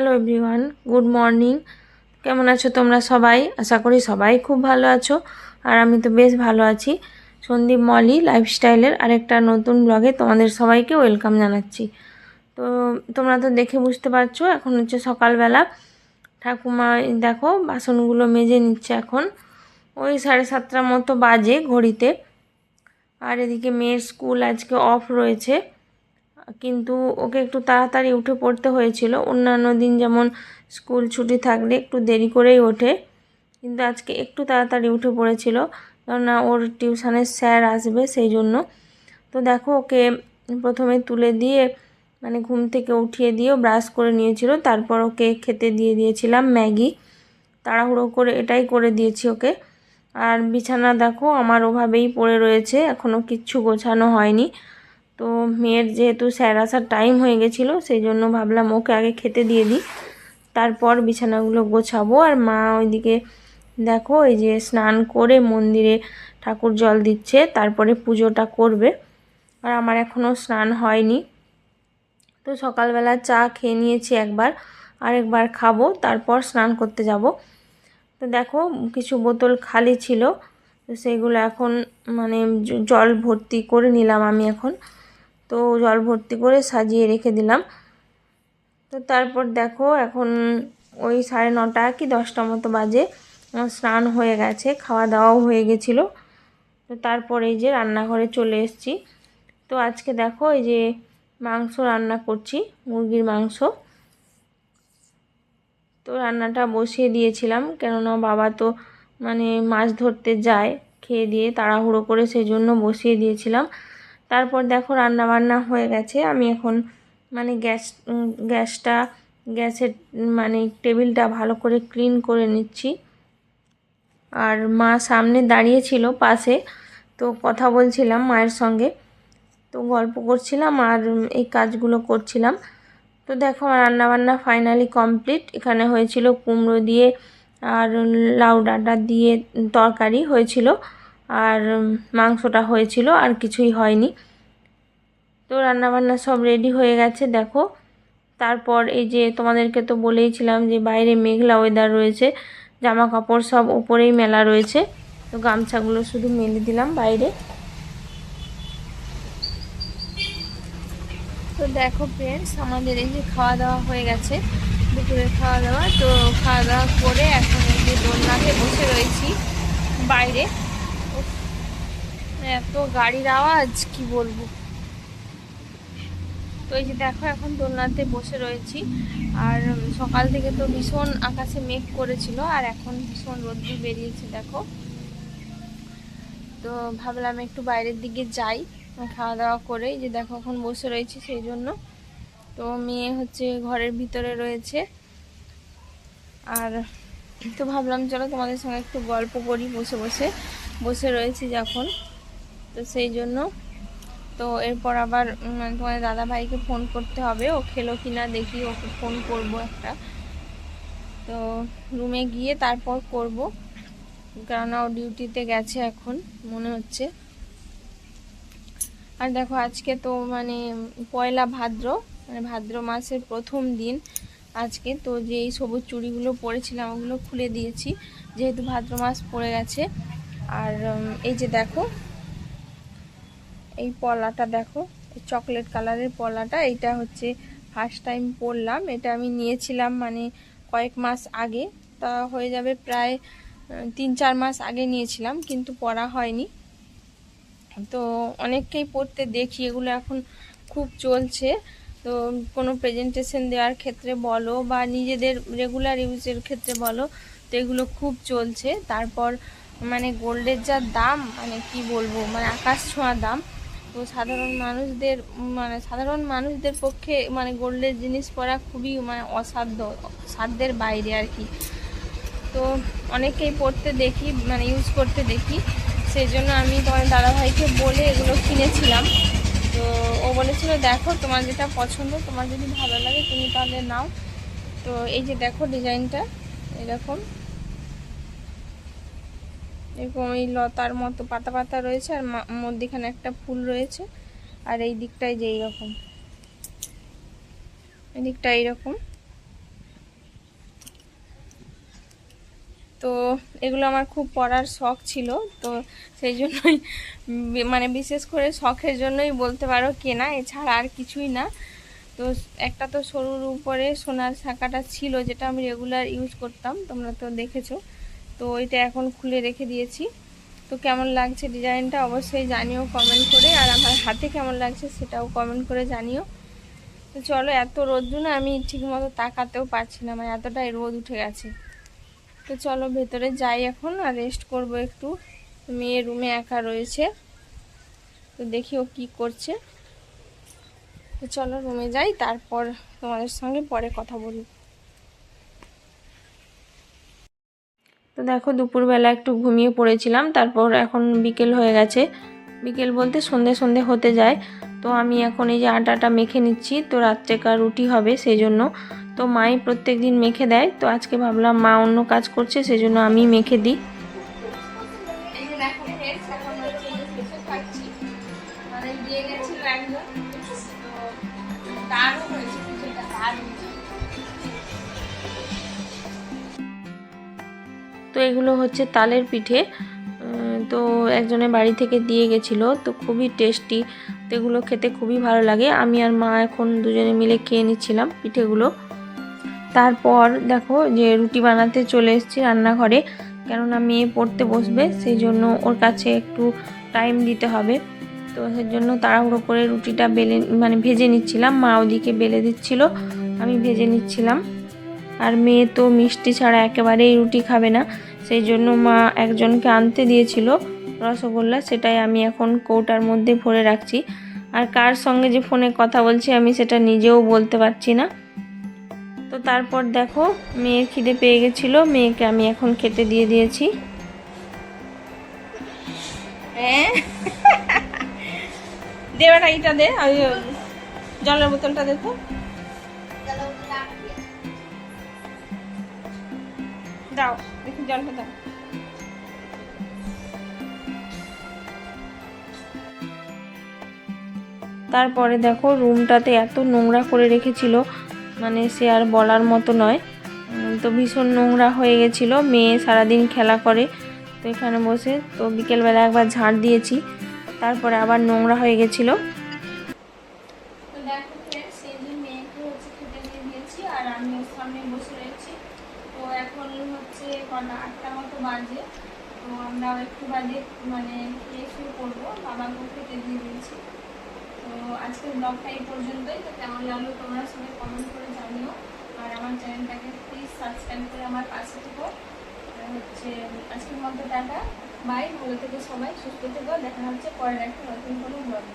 Hello everyone good morning কেমন আছো তোমরা সবাই? আশা করি সবাই খুব ভালো আছো। আর আমি তো বেশ ভালো আছি। সন্দীপ মলি লাইফস্টাইলের আরেকটা নতুন ব্লগে তোমাদের সবাইকে ওয়েলকাম জানাচ্ছি। তো তোমরা তো দেখে বুঝতে পারছ, এখন হচ্ছে সকালবেলা। ঠাকুমা, দেখো, বাসনগুলো মেজে নিচ্ছে এখন। ওই সাড়ে সাতটার মতো বাজে ঘড়িতে। আর এদিকে মেয়ের স্কুল আজকে অফ রয়েছে। কিন্তু ওকে একটু তাড়াতাড়ি উঠে পড়তে হয়েছিল। অন্যান্য দিন যেমন স্কুল ছুটি থাকলে একটু দেরি করেই ওঠে, কিন্তু আজকে একটু তাড়াতাড়ি উঠে পড়েছিল। কেননা ওর টিউশনের স্যার আসবে সেই জন্য। তো দেখো, ওকে প্রথমে তুলে দিয়ে মানে ঘুম থেকে উঠিয়ে দিয়েও ব্রাশ করে নিয়েছিল। তারপর ওকে খেতে দিয়ে দিয়েছিলাম ম্যাগি। তাড়াহুড়ো করে এটাই করে দিয়েছি ওকে। আর বিছানা দেখো, আমার ওভাবেই পড়ে রয়েছে। এখনও কিচ্ছু গোছানো হয়নি। তো মেয়ের যেহেতু স্যার আসার টাইম হয়ে গেছিল, সেই জন্য ভাবলাম ওকে আগে খেতে দিয়ে দিই। তারপর বিছানাগুলো গোছাবো আর মা ওইদিকে দেখো এই যে স্নান করে মন্দিরে ঠাকুর জল দিচ্ছে, তারপরে পুজোটা করবে। আর আমার এখনও স্নান হয়নি। তো সকালবেলা চা খেয়ে নিয়েছি একবার, আরেকবার খাব, তারপর স্নান করতে যাব। তো দেখো কিছু বোতল খালি ছিল, তো সেইগুলো এখন মানে জল ভর্তি করে নিলাম আমি এখন। তো জল ভর্তি করে সাজিয়ে রেখে দিলাম। তো তারপর দেখো এখন ওই সাড়ে নটা কি দশটা মতো বাজে স্নান হয়ে গেছে, খাওয়া দাওয়াও হয়ে গেছিল। তো তারপর এই যে রান্নাঘরে চলে এসেছি। তো আজকে দেখো এই যে মাংস রান্না করছি, মুরগির মাংস। তো রান্নাটা বসিয়ে দিয়েছিলাম, কেননা বাবা তো মানে মাছ ধরতে যায়, খেয়ে দিয়ে তাড়াহুড়ো করে সেই জন্য বসিয়ে দিয়েছিলাম। তারপর দেখো রান্না বান্না হয়ে গেছে। আমি এখন মানে গ্যাস গ্যাসটা, গ্যাসের মানে টেবিলটা ভালো করে ক্লিন করে নিচ্ছি। আর মা সামনে দাঁড়িয়েছিল পাশে, তো কথা বলছিলাম মায়ের সঙ্গে। তো গল্প করছিলাম আর এই কাজগুলো করছিলাম। তো দেখো আমার রান্নাবান্না ফাইনালি কমপ্লিট। এখানে হয়েছিল কুমড়ো দিয়ে আর লাউ ডাঁটা দিয়ে তরকারি হয়েছিল। আর মাংসটা হয়েছিল, আর কিছুই হয়নি। তো রান্নাবান্না সব রেডি হয়ে গেছে, দেখো। তারপর এই যে তোমাদেরকে তো বলেইছিলাম যে বাইরে মেঘলা ওয়েদার রয়েছে জামা কাপড় সব ওপরেই মেলা রয়েছে। তো গামছাগুলো শুধু মেলে দিলাম বাইরে। তো দেখো ফ্রেন্ডস আমাদের এই যে খাওয়া দাওয়া হয়ে গেছে, দুপুরের খাওয়া দাওয়া তো খাওয়া দাওয়া করে এখন এই যে দোলনাতে বসে রয়েছি বাইরে। এত গাড়ির আওয়াজ, কি বলব? তো এই যে দেখো, এখন দোলনাতে বসে রয়েছি। আর সকাল থেকে তো ভীষণ আকাশে মেঘ করেছিল, আর এখন ভীষণ রোদ্দুর বেরিয়েছে, দেখো। তো ভাবলাম একটু বাইরের দিকে যাই খাওয়া দাওয়া করে যে দেখো, এখন বসে রয়েছি সেই জন্য। তো মেয়ে হচ্ছে ঘরের ভিতরে রয়েছে। আর তো ভাবলাম, চলো তোমাদের সঙ্গে একটু গল্প করি বসে বসে। বসে রয়েছি যখন। তো সেই জন্য। তো এরপর আবার তোমাদের দাদা ভাইকে ফোন করতে হবে। ও খেলো কিনা দেখি, ওকে ফোন করব একটা। তো রুমে গিয়ে তারপর করব। কেননা ও ডিউটিতে গেছে এখন, মনে হচ্ছে। আর দেখো, আজকে তো মানে পয়লা ভাদ্র মানে ভাদ্র মাসের প্রথম দিন আজকে। তো যে এই সবুজ চুড়িগুলো পরেছিলাম, ওগুলো খুলে দিয়েছি, যেহেতু ভাদ্র মাস পড়ে গেছে। আর এই যে দেখো এই পলাটা দেখো চকলেট কালারের পলাটা এটা হচ্ছে ফার্স্ট টাইম পরলাম। এটা আমি নিয়েছিলাম মানে কয়েক মাস আগে, তা হয়ে যাবে প্রায় তিন চার মাস আগে নিয়েছিলাম, কিন্তু পরা হয়নি। তো অনেককেই পড়তে দেখি, এগুলো এখন খুব চলছে। তো কোনো প্রেজেন্টেশন দেওয়ার ক্ষেত্রে বলো বা নিজেদের রেগুলার ইউজের ক্ষেত্রে বলো, তো এগুলো খুব চলছে। তারপর মানে গোল্ডের যা দাম মানে কি বলব মানে আকাশ ছোঁয়া দাম তো সাধারণ মানুষদের মানে সাধারণ মানুষদের পক্ষে মানে গোল্ডের জিনিস পরা খুবই মানে অসাধ্য সাধ্যের বাইরে আর কি। তো অনেকেই পড়তে দেখি মানে ইউজ করতে দেখি। সেই জন্য আমি তোমার দাদাভাইকে বলে এগুলো কিনেছিলাম। তো ও বলেছিল, দেখো, তোমার যেটা পছন্দ, তোমার যদি ভালো লাগে, তুমি তাহলে নাও। তো এই যে দেখো ডিজাইনটা, এরকম। এবং এই লতার মতো পাতা পাতা রয়েছে আর মধ্যেখানে একটা ফুল রয়েছে আর এই দিকটাই যে এইরকম। এই দিকটা এইরকম। তো এগুলো আমার খুব পড়ার শখ ছিল। তো সেই জন্যই মানে বিশেষ করে শখের জন্যই বলতে পারো কেনা, এছাড়া আর কিছুই না। তো একটা তো সরুর উপরে সোনার শাঁকাটা ছিল যেটা আমি রেগুলার ইউজ করতাম, তোমরা তো দেখেছ। তো ওইটা এখন খুলে রেখে দিয়েছি। তো কেমন লাগছে ডিজাইনটা অবশ্যই জানিও কমেন্ট করে। আর আমার হাতে কেমন লাগছে সেটাও কমেন্ট করে জানিও। তো চলো, এত রোদ্র না, আমি ঠিকমতো তাকাতেও পারছি না মানে এতটাই রোদ উঠে গেছে। তো চলো, ভেতরে যাই এখন, আর রেস্ট করব একটু। মেয়ে রুমে একা রয়েছে। তো দেখি ও কী করছে। তো চলো রুমে যাই, তারপর তোমাদের সঙ্গে পরে কথা বলি। তো দেখো, দুপুরবেলা একটু ঘুমিয়ে পড়েছিলাম, তারপর এখন বিকেল হয়ে গেছে। বিকেল বলতে সন্ধে সন্ধে হতে যায়, তো আমি এখন এই যে আটাটা মেখে নিচ্ছি, তো রাত্রেকার রুটি হবে সেই জন্য তো মাই প্রত্যেক দিন মেখে দেয়, তো আজকে ভাবলাম মা অন্য কাজ করছে সেই জন্য আমি মেখে দিই। এগুলো হচ্ছে তালের পিঠে। তো একজনের বাড়ি থেকে দিয়ে গেছিল, তো খুবই টেস্টি তো এগুলো খেতে খুবই ভালো লাগে। আমি আর মা এখন দুজনে মিলে খেয়ে নিচ্ছিলাম পিঠেগুলো। তারপর দেখো যে রুটি বানাতে চলে এসেছি রান্নাঘরে, কেননা মেয়ে পড়তে বসবে, সেই জন্য ওর কাছে একটু টাইম দিতে হবে। তো সেই জন্য তাড়াহুড়ো করে রুটিটা বেলে মানে ভেজে নিচ্ছিলাম। মা ওদিকে বেলে দিচ্ছিল, আমি ভেজে নিচ্ছিলাম। আর মেয়ে তো মিষ্টি ছাড়া একেবারেই রুটি খাবে না। সেই জন্য মা একজনকে আনতে দিয়েছিল রসগোল্লা, সেটাই আমি এখন কৌটার মধ্যে ভরে রাখছি। আর কার সঙ্গে যে ফোনে কথা বলছি আমি সেটা নিজেও বলতে পারছি না। তো তারপর দেখো, মেয়ের খিদে পেয়ে গেছিল, মেয়েকে আমি এখন খেতে দিয়ে দিয়েছি। হ্যাঁ দেবাটা এইটা দে ওই জলের বোতলটা দে তো দাও দেখি জলটা দাও তারপরে দেখো, রুমটাতে এত নোংরা করে রেখেছিল মানে সে আর বলার মতো নয়। তো ভীষণ নোংরা হয়ে গেছিল, মেয়ে সারাদিন খেলা করে। তো এখানে বসে তো বিকেলবেলা একবার ঝাড় দিয়েছি, তারপরে আবার নোংরা হয়ে গেছিল তো দেখো ফ্রেন্ডস সেই যে মেয়েকে হচ্ছে খেতে দিয়ে দিয়েছি আর আমি ওর সামনে বসে রয়েছি তো এখন হচ্ছে কটা আটটা মতো বাজে। তো আমরা একটু বাদে মানে খেয়ে শুয়ে পড়ব। বাবাকেও খেতে দিয়ে দিয়েছি। তো আজকের ব্লগটা এই পর্যন্তই। তো কেমন লাগল তোমরা সবাই কমেন্ট করে জানিও। আর আমার চ্যানেলটাকে প্লিজ সাবস্ক্রাইব করে আমার পাশে থেকো। হচ্ছে আজকের মতো টাটা। বাই ভালো থেকো সবাই। সুস্থ থেকো। দেখা হচ্ছে পরের একটা নতুন কোনো ব্লগে